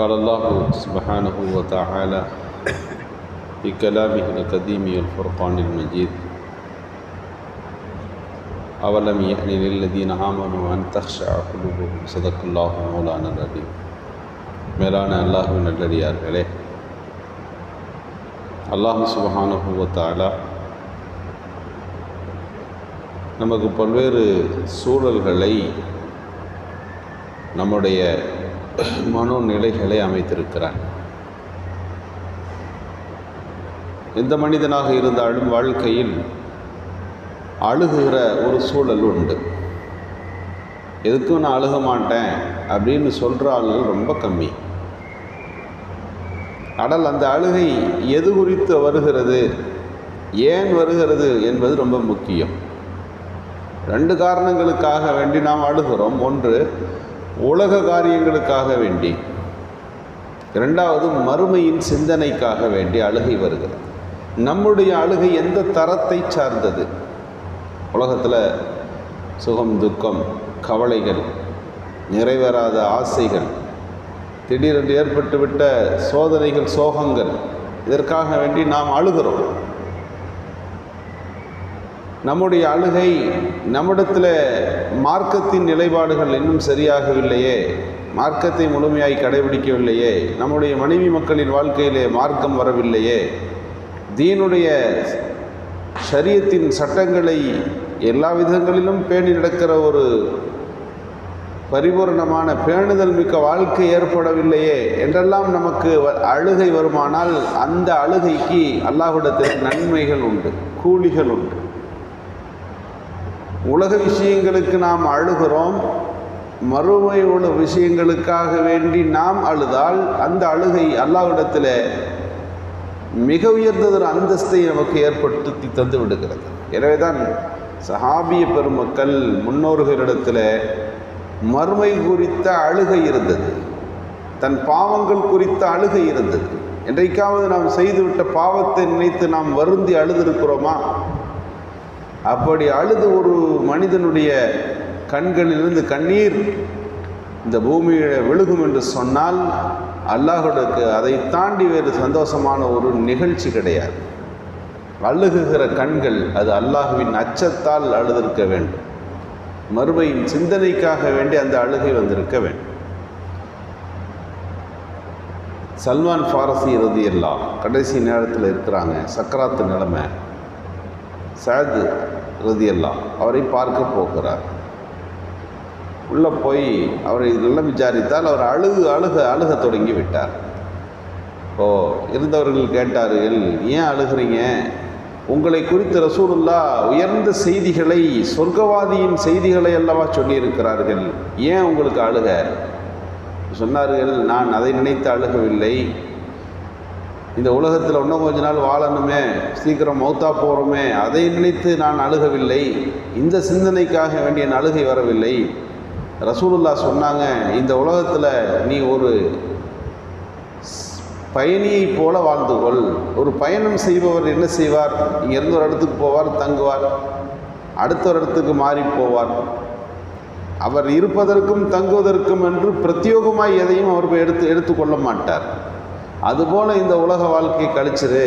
قال الله سبحانه وتعالى في كلامه القديم الفرقان المجيد أولم يأن للذين آمنوا أن تخشع قلوبهم صدق الله مولانا العليم மேலான அல்லாஹுவின் நல்லடியார்களே அல்லாஹு சுபஹானஹு வ தஆலா நமக்கு பல்வேறு சூழல்களை நம்முடைய மனோநிலைகளை அமைத்திருக்கிறான் எந்த மனிதனாக இருந்தாலும் வாழ்க்கையில் அழுகுகிற ஒரு சூழல் உண்டு. எதுக்கும் நான் அழுக மாட்டேன் அப்படின்னு சொல்கிற ஆளுகள் ரொம்ப கம்மி. ஆனால் அந்த அழுகை எது குறித்து வருகிறது ஏன் வருகிறது என்பது ரொம்ப முக்கியம். ரெண்டு காரணங்களுக்காக வேண்டி நாம் அழுகிறோம். ஒன்று உலக காரியங்களுக்காக வேண்டி. இரண்டாவது மறுமையின் சிந்தனைக்காக வேண்டி அழுகை வருகிறது. நம்முடைய அழுகை எந்த தரத்தை சார்ந்தது? உலகத்தில் சுகம் துக்கம் கவலைகள் நிறைவேறாத ஆசைகள் திடீரென்று ஏற்பட்டுவிட்ட சோதனைகள் சோகங்கள் இதற்காக வேண்டி நாம் அழுகிறோம். நம்முடைய அழுகை நம்மிடத்தில் மார்க்கத்தின் நிலைப்பாடுகள் இன்னும் சரியாகவில்லையே. மார்க்கத்தை முழுமையாய் கடைபிடிக்கவில்லையே. நம்முடைய மனைவி மக்களின் வாழ்க்கையிலே மார்க்கம் வரவில்லையே. தீனுடைய சரியத்தின் சட்டங்களை எல்லா விதங்களிலும் பேணி நடக்கிற ஒரு பரிபூர்ணமான பேணுதல் மிக்க வாழ்க்கை ஏற்படவில்லையே என்றெல்லாம் நமக்கு அழுகை வருமானால் அந்த அழுகைக்கு அல்லாஹ்விடத்தில் நன்மைகள் உண்டு கூலிகள் உண்டு. உலக விஷயங்களுக்கு நாம் அழுகிறோம் மறுமை உள்ள விஷயங்களுக்காக வேண்டி நாம் அழுதால் அந்த அழுகை அல்லாவிடத்தில் மிக உயர்ந்ததொரு அந்தஸ்தை நமக்கு ஏற்படுத்தி தந்து விடுகிறது. எனவே தான் சஹாபிய பெருமக்கள் முன்னோர்களிடத்தில் மறுமை குறித்த அழுகை இருந்தது. தன் பாவங்கள் குறித்த அழுகை இருந்தது. என்றைக்காவது நாம் செய்துவிட்ட பாவத்தை நினைத்து நாம் வருந்தி அழுதிருக்கிறோமா? அப்படி அழுது ஒரு மனிதனுடைய கண்களிலிருந்து கண்ணீர் இந்த பூமியில் விழுகும் என்று சொன்னால் அல்லாஹுடக்கு அதை தாண்டி வேறு சந்தோஷமான ஒரு நிகழ்ச்சி கிடையாது. அழுகுகிற கண்கள் அது அல்லாஹுவின் அச்சத்தால் அழுதிருக்க வேண்டும். மறுமையின் சிந்தனைக்காக வேண்டி அந்த அழுகை வந்திருக்க வேண்டும். சல்மான் ஃபாரசி இறுதி எல்லாம் கடைசி நேரத்தில் இருக்கிறாங்க சக்கராத்து நிலைமை. சாது ரதியல்லாம் அவரை பார்க்க போகிறார். உள்ளே போய் அவரை இதெல்லாம் விசாரித்தால் அவர் அழுகு அழுக அழுக தொடங்கி விட்டார். ஓ இருந்தவர்கள் கேட்டார்கள் ஏன் அழுகிறீங்க? உங்களை குறித்து ரசூலுல்லா உயர்ந்த செய்திகளை சொர்க்கவாதியின் செய்திகளை அல்லவா சொல்லியிருக்கிறார்கள். ஏன் உங்களுக்கு அழுக? சொன்னார்கள் நான் அதை நினைத்து அழுகவில்லை. இந்த உலகத்தில் இன்னும் கொஞ்ச நாள் வாழணுமே சீக்கிரம் மௌத்தா போகிறோமே அதை நினைத்து நான் அழுகவில்லை. இந்த சிந்தனைக்காக வேண்டிய அழுகை வரவில்லை. ரசூலுல்லா சொன்னாங்க இந்த உலகத்தில் நீ ஒரு பயணியை போல வாழ்ந்து கொள். ஒரு பயணம் செய்பவர் என்ன செய்வார்? இங்கேருந்து ஒரு இடத்துக்கு போவார் தங்குவார். அடுத்த ஒரு இடத்துக்கு மாறி போவார். அவர் இருப்பதற்கும் தங்குவதற்கும் என்று பிரத்யோகமாய் எதையும் அவர் எடுத்து எடுத்துக்கொள்ள மாட்டார். அதுபோல் இந்த உலக வாழ்க்கை கழிச்சிரு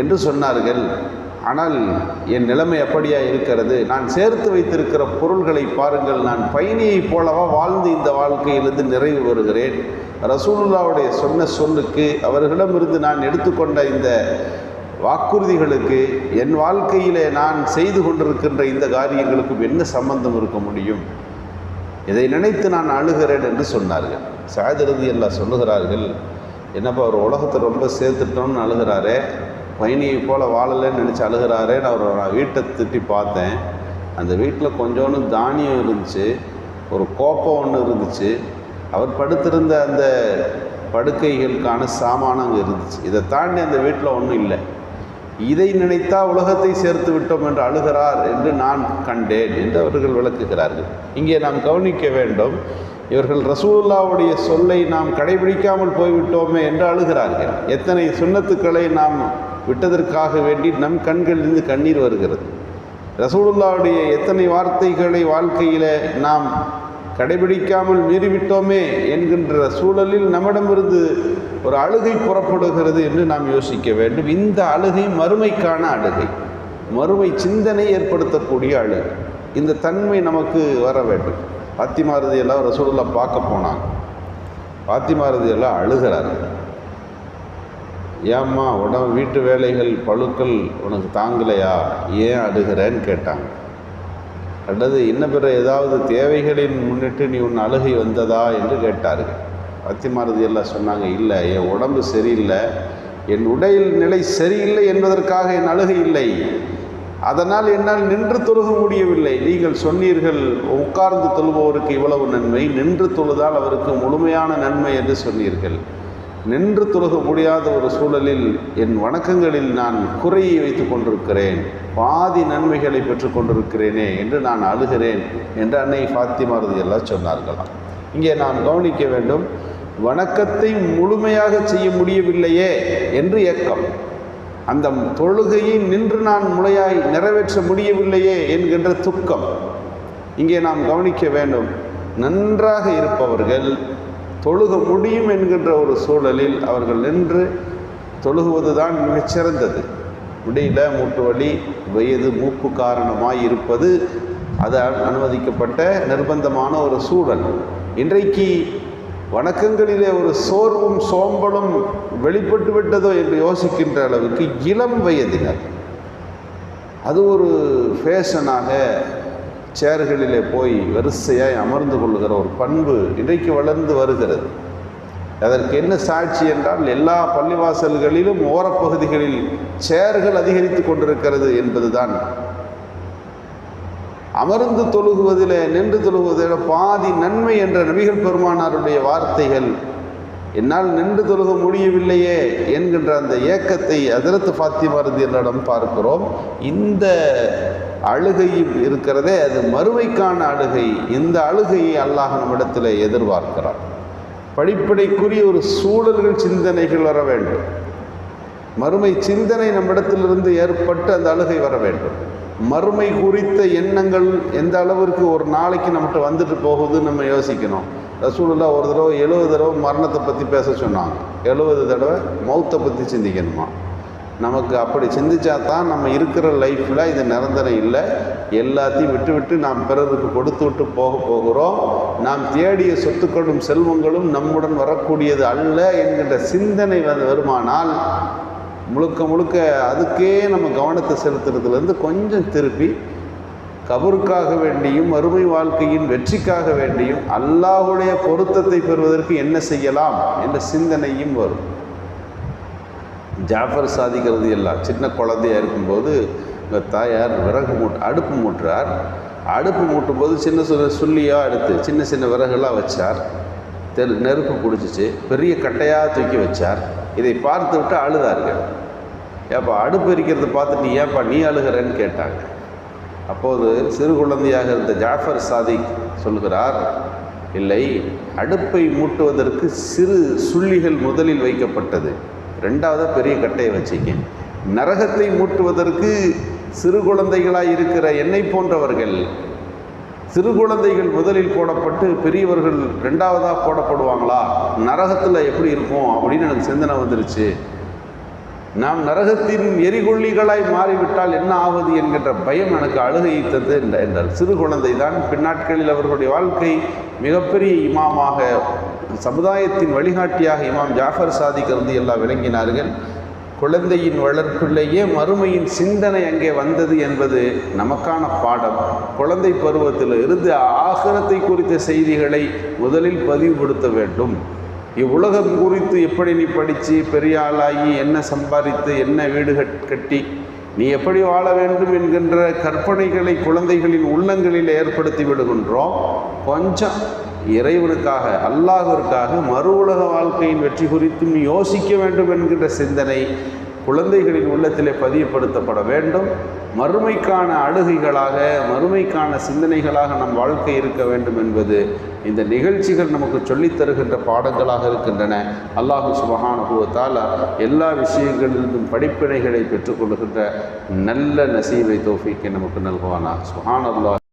என்று சொன்னார்கள். ஆனால் என் நிலைமை அப்படியா இருக்கிறது? நான் சேர்த்து வைத்திருக்கிற பொருள்களை பாருங்கள். நான் பயணியைப் போலவா வாழ்ந்து இந்த வாழ்க்கையிலிருந்து நிறைவு வருகிறேன் ரசூலுல்லாவுடைய சொன்ன சொல்லுக்கு அவர்களிடமிருந்து நான் எடுத்துக்கொண்ட இந்த வாக்குறுதிகளுக்கு என் வாழ்க்கையிலே நான் செய்து கொண்டிருக்கின்ற இந்த காரியங்களுக்கும் என்ன சம்பந்தம் இருக்க முடியும்? இதை நினைத்து நான் அழுகிறேன் என்று சொன்னார்கள். சாதிரதி எல்லாம் சொல்லுகிறார்கள் என்னப்பா அவர் உலகத்தை ரொம்ப சேர்த்துட்டோம்னு அழுகிறாரே. பயணியை போல் வாழலைன்னு நினச்சி அழுகிறாரேன்னு நான் நான் வீட்டை திட்டி பார்த்தேன். அந்த வீட்டில் கொஞ்சோண்டு தானியம் இருந்துச்சு. ஒரு கோப்பம் ஒன்று இருந்துச்சு. அவர் படுத்திருந்த அந்த படுக்கைகளுக்கான சாமானம் அங்கே இருந்துச்சு. இதை தாண்டி அந்த வீட்டில் ஒன்றும் இல்லை. இதை நினைத்தா உலகத்தை சேர்த்து விட்டோம் என்று அழுகிறார் என்று நான் கண்டேன் என்று அவர்கள் விளக்குகிறார்கள். இங்கே நாம் கவனிக்க வேண்டும். இவர்கள் ரசூல்லாவுடைய சொல்லை நாம் கடைபிடிக்காமல் போய்விட்டோமே என்று அழுகிறார்கள். எத்தனை சுண்ணத்துக்களை நாம் விட்டதற்காக வேண்டி நம் கண்களிலிருந்து கண்ணீர் வருகிறது. ரசூலுல்லாவுடைய எத்தனை வார்த்தைகளை வாழ்க்கையில் நாம் கடைபிடிக்காமல் மீறிவிட்டோமே என்கின்ற சூழலில் நம்மிடமிருந்து ஒரு அழுகை புறப்படுகிறது என்று நாம் யோசிக்க வேண்டும். இந்த அழுகை மறுமைக்கான அழுகை. மறுமை சிந்தனை ஏற்படுத்தக்கூடிய அழுகை. இந்த தன்மை நமக்கு வர வேண்டும். பாத்திமாரதி எல்லாம் ரசூலுல்லா பார்க்க போனாங்க. பாத்திமாரதி எல்லாம் அழுகிறார் ஏம்மா உடம்பு வீட்டு வேலைகள் பழுக்கள் உனக்கு தாங்கலையா? ஏன் அழுகிறேன்னு கேட்டாங்க. அல்லது இன்ன பிற ஏதாவது தேவைகளின் முன்னிட்டு நீ உன் அழுகை வந்ததா என்று கேட்டார்கள். பாத்திமாரதி எல்லாம் சொன்னாங்க இல்லை என் உடம்பு சரியில்லை. என் உடல் நிலை சரியில்லை என்பதற்காக என் அழுகை இல்லை. அதனால் என்னால் நின்று தொழுக முடியவில்லை. நீங்கள் சொன்னீர்கள் உட்கார்ந்து தொழுபவருக்கு இவ்வளவு நன்மை. நின்று தொழுதால் அவருக்கு முழுமையான நன்மை என்று சொன்னீர்கள். நின்று தொழுக முடியாத ஒரு சூழலில் என் வணக்கங்களில் நான் குறையை வைத்து கொண்டிருக்கிறேன். பாதி நன்மைகளை பெற்று கொண்டிருக்கிறேனே என்று நான் அழுகிறேன் என்று அன்னை ஃபாத்திமாரதி எல்லாம் சொன்னார்களாம். இங்கே நாம் கவனிக்க வேண்டும் வணக்கத்தை முழுமையாக செய்ய முடியவில்லையே என்று ஏக்கம். அந்த தொழுகையை நின்று நான் முறையாய் நிறைவேற்ற முடியவில்லையே என்கின்ற துக்கம். இங்கே நாம் கவனிக்க வேண்டும். நன்றாக இருப்பவர்கள் தொழுக முடியும் என்கின்ற ஒரு சூழலில் அவர்கள் நின்று தொழுகுவது தான் மிகச்சிறந்தது முடியல மூட்டு வலி வயது மூப்பு காரணமாய் இருப்பது அது அனுமதிக்கப்பட்ட நிர்பந்தமான ஒரு சூழல். இன்றைக்கு வணக்கங்களிலே ஒரு சோர்வும் சோம்பலும் வெளிப்பட்டு விட்டதோ என்று யோசிக்கின்ற அளவுக்கு இளம் வயதினர். அது ஒரு ஃபேஷனாக சேர்களிலே போய் வரிசையாய் அமர்ந்து கொள்கிற ஒரு பண்பு இன்றைக்கு வளர்ந்து வருகிறது. அதற்கு என்ன சாட்சி என்றால் எல்லா பள்ளிவாசல்களிலும் ஓரப்பகுதிகளில் சேர்கள் அதிகரித்து கொண்டிருக்கிறது என்பதுதான். அமர்ந்து தொழுகுவதில் நின்று தொழுகுவதில் பாதி நன்மை என்ற நபிகள் பெருமானாருடைய வார்த்தைகள். என்னால் நின்று தொழுக முடியவில்லையே என்கின்ற அந்த ஏக்கத்தை அதிரத்து ஃபாத்திமாரதி பார்க்கிறோம். இந்த அழுகையும் இருக்கிறதே அது மறுமைக்கான அழுகை. இந்த அழுகையை அல்லாஹ் நம்மிடத்தில் எதிர்பார்க்கிறார் படிப்படைக்குரிய ஒரு சூழல்கள் சிந்தனைகள் வர வேண்டும். மறுமை சிந்தனை நம்மிடத்திலிருந்து ஏற்பட்டு அந்த அழுகை வர வேண்டும். மறுமை குறித்த எண்ணங்கள் எந்த அளவிற்கு ஒரு நாளைக்கு நம்மகிட்ட வந்துட்டு போகுதுன்னு நம்ம யோசிக்கணும். ரசூலுல்லா ஒரு தடவை எழுபது தடவை மரணத்தை பற்றி பேச சொன்னாங்க. எழுபது தடவை மௌத்தை பற்றி சிந்திக்கணுமா? நமக்கு அப்படி சிந்திச்சா தான் நம்ம இருக்கிற லைஃப்பில் இது நிரந்தரம் இல்லை. எல்லாத்தையும் விட்டு விட்டு நாம் பிறருக்கு கொடுத்து விட்டு போக போகிறோம். நாம் தேடிய சொத்துக்களும் செல்வங்களும் நம்முடன் வரக்கூடியது அல்ல என்கின்ற சிந்தனை வந்து வருமானால் முழுக்க முழுக்க அதுக்கே நம்ம கவனத்தை செலுத்துறதுலேருந்து கொஞ்சம் திருப்பி கபருக்காக வேண்டியும் மறுமை வாழ்க்கையின் வெற்றிக்காக வேண்டியும் அல்லாஹுடைய பொருத்தத்தை பெறுவதற்கு என்ன செய்யலாம் என்ற சிந்தனையும் வரும். ஜாஃபர் சாதிக்கிறது எல்லாம் சின்ன குழந்தையாக இருக்கும்போது எங்கள் தாயார் விறகு மூட் அடுப்பு மூட்டுறார். அடுப்பு மூட்டும் போது சின்ன சின்ன சுள்ளியாக எடுத்து சின்ன சின்ன விறகுலாம் வச்சார். தெரு நெருப்பு பிடிச்சிச்சு பெரிய கட்டையாக தூக்கி வச்சார். இதை பார்த்து விட்டு அழுதார்கள். ஏப்பா அடுப்பு எரிக்கிறத பார்த்துட்டு ஏப்பா நீ அழுகிறேன்னு கேட்டாங்க. அப்போது சிறு குழந்தையாக இருந்த ஜாஃபர் சாதிக் சொல்கிறார் இல்லை அடுப்பை மூட்டுவதற்கு சிறு சுள்ளிகள் முதலில் வைக்கப்பட்டது. ரெண்டாவது பெரிய கட்டையை வச்சிங்க. நரகத்தை மூட்டுவதற்கு சிறு குழந்தைகளாக இருக்கிற என்னை போன்றவர்கள் சிறு குழந்தைகள் முதலில் போடப்பட்டு பெரியவர்கள் ரெண்டாவதாக போடப்படுவாங்களா? நரகத்தில் எப்படி இருக்கும் அப்படின்னு எனக்கு சிந்தனை வந்துருச்சு. நாம் நரகத்தின் எரிகொள்ளிகளாய் மாறிவிட்டால் என்ன ஆவது என்கின்ற பயம் எனக்கு அழுகையை தந்தது என்றார். சிறு குழந்தை தான் பின்னாட்களில் அவர்களுடைய வாழ்க்கை மிகப்பெரிய இமாமாக சமுதாயத்தின் வழிகாட்டியாக இமாம் ஜாஃபர் சாதிக் இருந்து எல்லாம் விளங்கினார்கள். குழந்தையின் வளர்ப்பிலேயே மறுமையின் சிந்தனை அங்கே வந்தது என்பது நமக்கான பாடம். குழந்தை பருவத்தில் இருந்து ஆகரத்தை குறித்த செய்திகளை முதலில் பதிவுபடுத்த வேண்டும். இவ்வுலகம் குறித்து எப்படி நீ படித்து பெரிய ஆளாகி என்ன சம்பாதித்து என்ன வீடு கட்டி நீ எப்படி வாழ வேண்டும் என்கின்ற கற்பனைகளை குழந்தைகளின் உள்ளங்களில் ஏற்படுத்தி விடுகின்றோம். கொஞ்சம் இறைவனுக்காக அல்லாஹிற்காக மறு உலக வாழ்க்கையின் வெற்றி குறித்தும் யோசிக்க வேண்டும் என்கின்ற சிந்தனை குழந்தைகளின் உள்ளத்திலே பதியப்படுத்தப்பட வேண்டும். மறுமைக்கான அழுகைகளாக மறுமைக்கான சிந்தனைகளாக நம் வாழ்க்கை இருக்க வேண்டும் என்பது இந்த நிகழ்ச்சிகள் நமக்கு சொல்லித் தருகின்ற பாடங்களாக இருக்கின்றன. அல்லாஹு சுபஹானுபவத்தால் எல்லா விஷயங்களிலிருந்தும் படிப்பினைகளை பெற்றுக்கொள்கின்ற நல்ல நசீவை தோஃபிக்கு நமக்கு நல்குவானா சுஹான் அல்லாஹ்